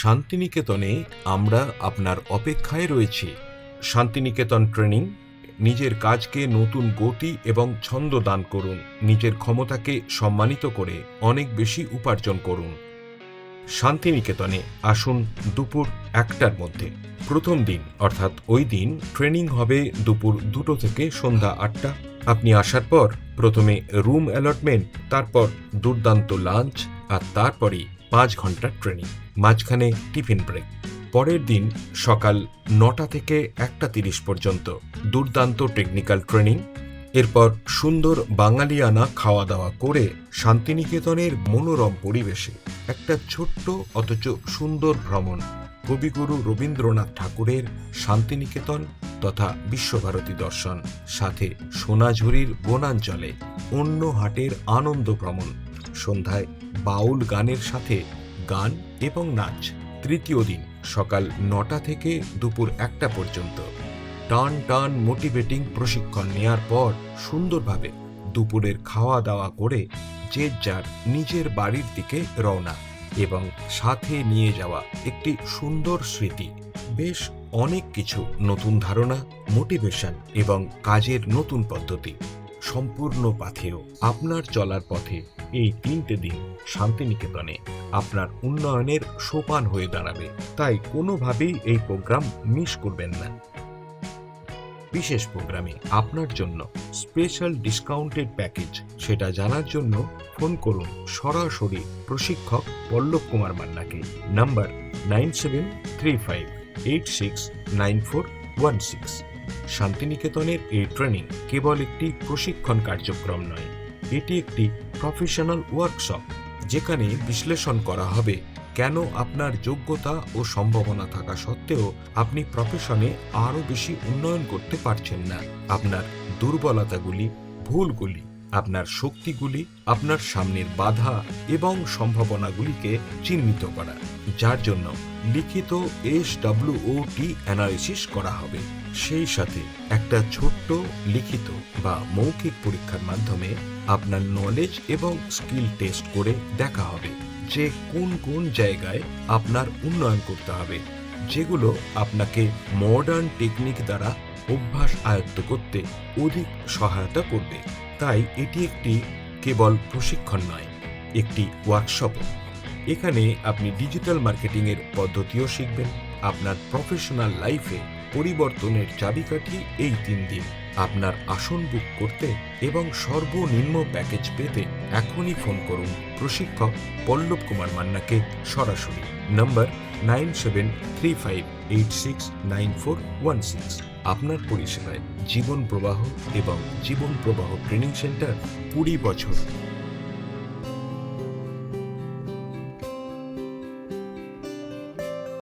শান্তিনিকেতনে আমরা আপনার অপেক্ষায় রয়েছি। শান্তিনিকেতন ট্রেনিং, নিজের কাজকে নতুন গতি এবং ছন্দ দান করুন, নিজের ক্ষমতাকে সম্মানিত করে অনেক বেশি উপার্জন করুন। শান্তিনিকেতনে আসুন দুপুর একটার মধ্যে। প্রথম দিন, অর্থাৎ ওই দিন ট্রেনিং হবে দুপুর দুটো থেকে সন্ধ্যা আটটা। আপনি আসার পর প্রথমে রুম অ্যালটমেন্ট, তারপর দুর্দান্ত লাঞ্চ আর তারপরেই পাঁচ ঘণ্টার ট্রেনিং। মাঝখানে টিফিন ব্রেক। পরের দিন সকাল নটা থেকে একটা তিরিশ পর্যন্ত দুর্দান্ত টেকনিক্যাল ট্রেনিং এরপর সুন্দর বাঙালিয়ানা খাওয়া দাওয়া করে শান্তিনিকেতনের মনোরম পরিবেশে একটা ছোট্ট অথচ সুন্দর ভ্রমণ কবিগুরু রবীন্দ্রনাথ ঠাকুরের শান্তিনিকেতন তথা বিশ্বভারতী দর্শন, সাথে সোনাঝুরির বনাঞ্চলে অন্য হাটের আনন্দ ভ্রমণ, সন্ধ্যায় বাউল গানের সাথে গান এবং নাচ। তৃতীয় দিন, সকাল নটা থেকে দুপুর একটা পর্যন্ত। টান টান মোটিভেটিং প্রশিক্ষণ নেয়ার পর সুন্দরভাবে দুপুরের খাওয়া দাওয়া করে যে যার নিজের বাড়ির দিকে রওনা এবং সাথে নিয়ে যাওয়া একটি সুন্দর স্মৃতি। বেশ অনেক কিছু নতুন ধারণা, মোটিভেশন এবং কাজের নতুন পদ্ধতি সম্পূর্ণ পাথেয়। আপনার চলার পথে এই তিনটে দিন শান্তিনিকেতনে আপনার উন্নয়নের সোপান হয়ে দাঁড়াবে। তাই কোনোভাবেই এই প্রোগ্রাম মিস করবেন না। বিশেষ প্রোগ্রামে আপনার জন্য স্পেশাল ডিসকাউন্টেড প্যাকেজ। সেটা জানার জন্য ফোন করুন সরাসরি প্রশিক্ষক Pallab Kumar মান্নাকে। Number nine seven three five eight six nine four one six. শান্তিনিকেতনের এই ট্রেনিং কেবল একটি প্রশিক্ষণ কার্যক্রম নয়। এটি একটি প্রফেশনাল ওয়ার্কশপ যেখানে বিশ্লেষণ করা হবে কেন আপনার যোগ্যতা ও সম্ভাবনা থাকা সত্ত্বেও আপনি প্রফেশনে আরও বেশি উন্নয়ন করতে পারছেন না। আপনার দুর্বলতাগুলি, ভুলগুলি, আপনার শক্তিগুলি, আপনার সামনের বাধা এবং সম্ভাবনাগুলিকে চিহ্নিত করা, যার জন্য লিখিত এস ও টি অ্যানালিসিস করা হবে। সেই সাথে একটা ছোট্ট লিখিত বা মৌখিক পরীক্ষার মাধ্যমে আপনার নলেজ এবং স্কিল টেস্ট করে দেখা হবে যে কোন কোন জায়গায় আপনার উন্নয়ন করতে হবে, যেগুলো আপনাকে মডার্ন টেকনিক দ্বারা অভ্যাস আয়ত্ত করতে অধিক সহায়তা করবে। তাই এটি একটি কেবল প্রশিক্ষণ নয়, একটি ওয়ার্কশপও এখানে আপনি ডিজিটাল মার্কেটিংয়ের পদ্ধতিও শিখবেন, আপনার প্রফেশনাল লাইফে পরিবর্তনের চাবিকাঠি এই তিন দিন। আপনার আসন বুক করতে এবং সর্বনিম্ন প্যাকেজ পেতে এখনই ফোন করুন প্রশিক্ষক পল্লব কুমার মান্নাকে সরাসরি। Number nine seven three five eight six nine four one six আপনার পরিষেবায় জীবন প্রবাহ এবং জীবন প্রবাহ ট্রেনিং সেন্টার কুড়ি বছর।